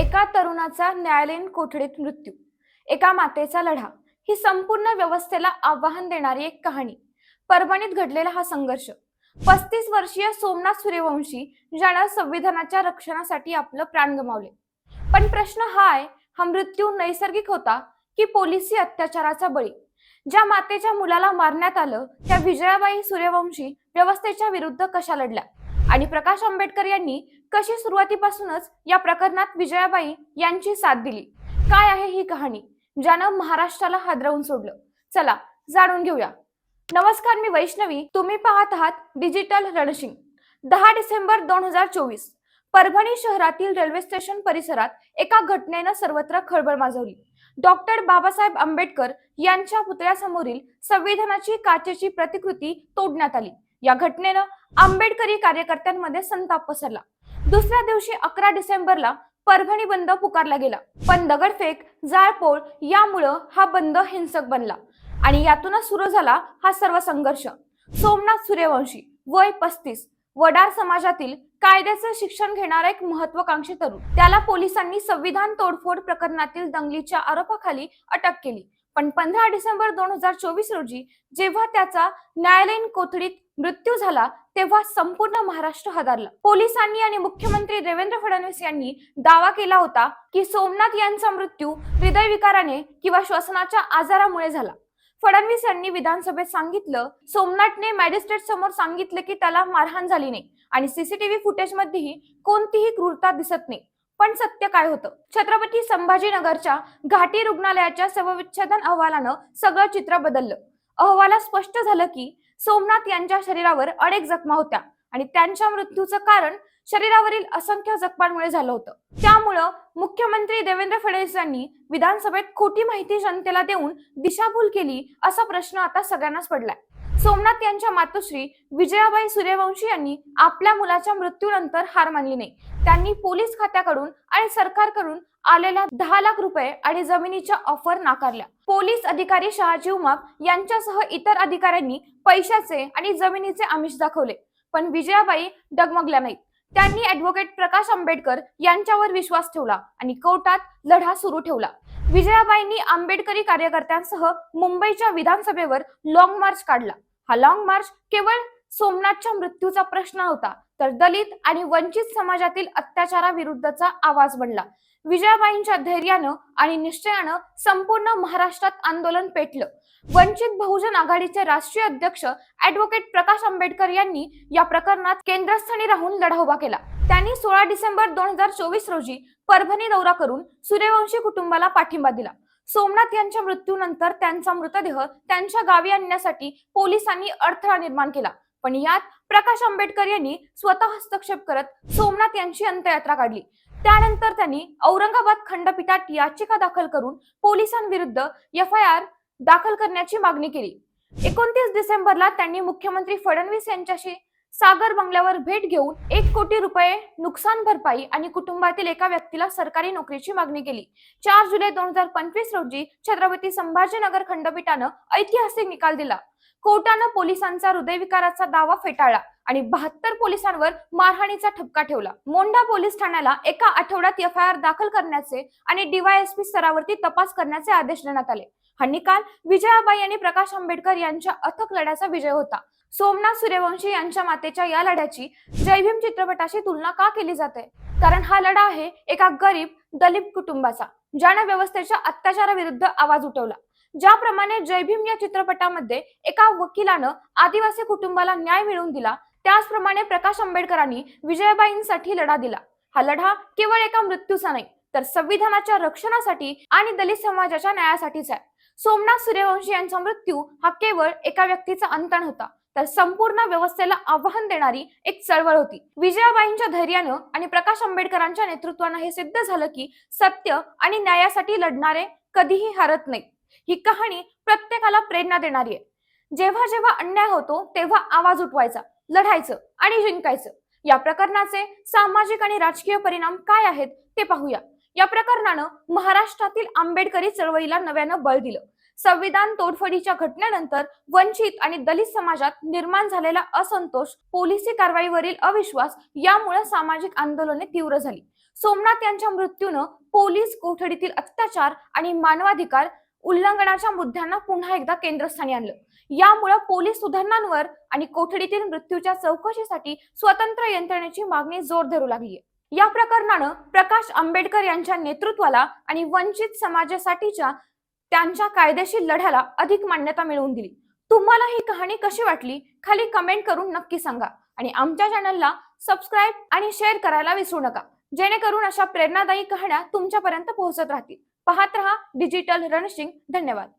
एका तरुणाचा न्यायालयीन कोठडीत मृत्यू एका मातेचा लढा ही संपूर्ण व्यवस्थेला आव्हान देणारी एक कहाणी. परभणीत घडलेला हा संघर्ष पस्तीस वर्षीय सोमनाथ सूर्यवंशी ज्यानं संविधानाच्या रक्षणासाठी आपलं प्राण गमावले. पण प्रश्न हा आहे हा मृत्यू नैसर्गिक होता की पोलिसी अत्याचाराचा बळी? ज्या मातेच्या मुलाला मारण्यात आलं त्या विजयाबाई सूर्यवंशी व्यवस्थेच्या विरुद्ध कशा लढल्या? आणि प्रकाश आंबेडकर यांनी कशी सुरुवातीपासूनच या प्रकरणात विजयाबाई यांची साथ दिली? काय आहे ही कहाणी? ज्यानं महाराष्ट्राला हादरवून सोडलं. चला जाणून घेऊया. नमस्कार मी वैष्णवी. तुम्ही पाहत आहात डिजिटल रणशिंग. दहा डिसेंबर दोन हजार चोवीस. परभणी शहरातील रेल्वे स्टेशन परिसरात एका घटनेनं सर्वत्र खळबळ माजवली. डॉक्टर बाबासाहेब आंबेडकर यांच्या पुतळ्यासमोरील संविधानाची काचेची प्रतिकृती तोडण्यात आली. या घटनेनं आंबेडकरी कार्यकर्त्यांमध्ये संताप पसरला. दुसऱ्या दिवशी अकरा डिसेंबरला परभणी बंद पुकारला गेला. पण दगडफेक जाळपोळ यामुळं हा बंद हिंसक बनला आणि यातूनच सुरू झाला हा सर्व संघर्ष. सोमनाथ सूर्यवंशी वय पस्तीस वडार समाजातील कायद्याचं शिक्षण घेणारा एक महत्वाकांक्षी तरुण. त्याला पोलिसांनी संविधान तोडफोड प्रकरणातील दंगलीच्या आरोपाखाली अटक केली. पण पंधरा डिसेंबर दोन हजार चोवीस रोजी जेव्हा त्याचा न्यायालयीन कोठडीत मृत्यू झाला तेव्हा संपूर्ण महाराष्ट्र हादरला. पोलिसांनी आणि मुख्यमंत्री देवेंद्र फडणवीस यांनी दावा केला होता की सोमनाथ यांचा मृत्यू हृदयविकाराने किंवा श्वसनाच्या आजारामुळे झाला. फडणवीस यांनी विधानसभेत सांगितलं सोमनाथने मॅजिस्ट्रेट समोर सांगितलं की त्याला मारहाण झाली नाही आणि सीसीटीव्ही फुटेज मध्येही कोणतीही क्रूरता दिसत नाही. पण सत्य काय होतं? छत्रपती संभाजीनगरच्या घाटी रुग्णालयाच्या शवविच्छेदन अहवालानं सगळं चित्र बदललं. अहवालात स्पष्ट झालं की सोमनाथ यांच्या शरीरावर अनेक जखमा होत्या आणि त्यांच्या मृत्यूचं कारण शरीरावरील असंख्य जखमांमुळे झालं होतं. त्यामुळं मुख्यमंत्री देवेंद्र फडणवीस यांनी विधानसभेत खोटी माहिती जनतेला देऊन दिशाभूल केली असा प्रश्न आता सगळ्यांनाच पडलाय. सोमनाथ यांच्या मातोश्री विजयाबाई सूर्यवंशी यांनी आपल्या मुलाच्या मृत्यूनंतर हार मानली नाही. त्यांनी पोलीस खात्याकडून आणि सरकारकडून आलेल्या दहा लाख रुपये आणि जमिनीच्या ऑफर नाकारल्या. पोलीस अधिकारी शहाजी उमाप यांच्यासह इतर अधिकाऱ्यांनी पैशाचे आणि जमिनीचे आमिष दाखवले. पण विजयाबाई डगमगल्या नाहीत. त्यांनी ऍडव्होकेट प्रकाश आंबेडकर यांच्यावर विश्वास ठेवला आणि कोर्टात लढा सुरू ठेवला. विजयाबाईंनी आंबेडकरी कार्यकर्त्यांसह मुंबईच्या विधानसभेवर लॉंग मार्च काढला. हा लॉंग मार्च केवळ सोमनाथच्या मृत्यूचा प्रश्न होता तर दलित आणि वंचित समाजातील अत्याचाराविरुद्धचा आवाज बनला. विजयाबाईंच्या धैर्यानं आणि निश्चयानं संपूर्ण महाराष्ट्रात आंदोलन पेटलं. वंचित बहुजन आघाडीचे राष्ट्रीय अध्यक्ष ऍडव्होकेट प्रकाश आंबेडकर यांनी या प्रकरणात केंद्रस्थानी राहून लढा उभा केला. त्यांनी सोळा डिसेंबर दोन हजार चोवीस रोजी परभणी दौरा करून सूर्यवंशी कुटुंबाला पाठिंबा दिला. सोमनाथ यांच्या मृत्यूनंतर त्यांचा मृतदेह त्यांच्या गावी आणण्यासाठी पोलिसांनी अडथळा निर्माण केला. पण यात प्रकाश आंबेडकर यांनी स्वतः हस्तक्षेप करत सोमनाथ यांची अंत्ययात्रा काढली. त्यानंतर त्यांनी औरंगाबाद खंडपीठात याचिका दाखल करून पोलिसांविरुद्ध एफ आय आर दाखल करण्याची मागणी केली. एकोणतीस डिसेंबरला त्यांनी मुख्यमंत्री फडणवीस यांच्याशी सागर बंगल्यावर भेट घेऊन एक कोटी रुपये नुकसान भरपाई आणि कुटुंबातील एका व्यक्तीला सरकारी नोकरीची मागणी केली. चार जुलै दोन हजार पंचवीस रोजी छत्रपती संभाजीनगर खंडपीठानं ऐतिहासिक निकाल दिला. कोर्टानं पोलिसांचा हृदयविकाराचा दावा फेटाळला आणि बहात्तर पोलिसांवर मारहाणीचा ठपका ठेवला. मोंढा पोलीस ठाण्याला एका आठवड्यात एफ आय आर दाखल करण्याचे आणि डीवायएसपी स्तरावरती तपास करण्याचे आदेश देण्यात आले. हा निकाल विजयाबाई आणि प्रकाश आंबेडकर यांच्या अथक लढ्याचा विजय होता. सोमनाथ सूर्यवंशी यांच्या मातेच्या या लढ्याची जय भीम चित्रपटाशी तुलना का केली जाते? कारण हा लढा आहे एका गरीब दलित कुटुंबाचा ज्याने व्यवस्थेच्या अत्याचाराविरुद्ध आवाज उठवला. ज्याप्रमाणे जय भीम या चित्रपटामध्ये एका वकिलानं आदिवासी कुटुंबाला न्याय मिळवून दिला त्याचप्रमाणे प्रकाश आंबेडकरांनी विजयाबाईंसाठी लढा दिला. हा लढा केवळ एका मृत्यूचा नाही तर संविधानाच्या रक्षणासाठी आणि दलित समाजाच्या न्यायासाठीच आहे. सोमनाथ सूर्यवंशी यांचा मृत्यू हा केवळ एका व्यक्तीचा अंत होता. तर संपूर्ण व्यवस्थेला आव्हान देणारी एक चळवळ होती. विजयाबाईंच्या धैर्यानं आणि प्रकाश आंबेडकरांच्या नेतृत्वानं हे सिद्ध झालं की सत्य आणि न्यायासाठी लढणारे कधीही हरत नाही. ही कहाणी प्रत्येकाला प्रेरणा देणारी आहे. जेव्हा जेव्हा अन्याय होतो तेव्हा आवाज उठवायचा लढायचं आणि जिंकायचं. या प्रकरणाचे सामाजिक आणि राजकीय परिणाम काय आहेत ते पाहूया. या प्रकरणानं महाराष्ट्रातील आंबेडकरी चळवळीला नव्यानं बळ दिलं. संविधान तोडफडीच्या घटनेनंतर वंचित आणि दलित समाजात निर्माण झालेला असंतोष पोलिसी कारवाईवरील अविश्वास यामुळे सामाजिक आंदोलने तीव्र झाली. सोमनाथ यांच्या मृत्यूनं पोलीस कोठडीतील अत्याचार आणि मानवाधिकार उल्लंघनाच्या मुद्द्यांना पुन्हा एकदा केंद्रस्थानी आणलं. यामुळे पोलीस सुधारणांवर आणि कोठडीतील मृत्यूच्या चौकशीसाठी स्वतंत्र यंत्रणेची मागणी जोर धरू लागली या प्रकरणानं प्रकाश आंबेडकर यांच्या नेतृत्वाला आणि वंचित समाजासाठीच्या त्यांच्या कायदेशीर लढ्याला अधिक मान्यता मिळवून दिली. तुम्हाला ही कहाणी कशी वाटली? खाली कमेंट करून नक्की सांगा. आणि आमच्या चॅनलला सबस्क्राईब आणि शेअर करायला विसरू नका. जेणेकरून अशा प्रेरणादायी कहाण्या तुमच्यापर्यंत पोहोचत राहतील. पाहत रहा डिजिटल रणशिंग धन्यवाद.